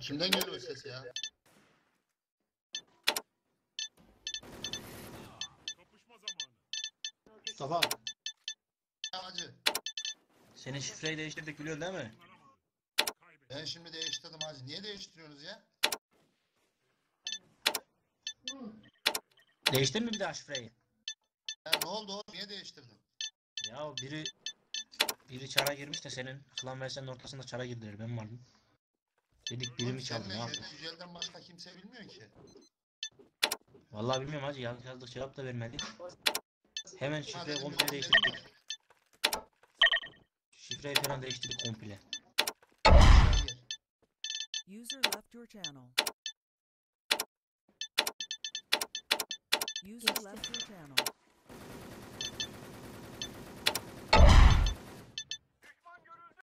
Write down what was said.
Kimden geliyor ses ya? Mustafa Hacı. Senin şifreyi değiştirdik biliyorsun değil mi? Ben şimdi değiştirdim hacı. Niye değiştiriyorsunuz ya? Değiştirdin mi bir daha şifreyi? ya ne oldu oğlum? Niye değiştirdin? Ya biri biri çara girmiş de senin klan versenin ortasında çara girdiler ben vardım. Dedik birimi çaldı ne yaptı? Yücel'den başka kimse bilmiyor ki. Vallahi bilmiyorum hacı yanlış yazdık cevap da vermedi. Hemen şifreyi komple dedim, değiştirdik. Şifreyi falan değiştirdik komple. User left your channel. User left your channel.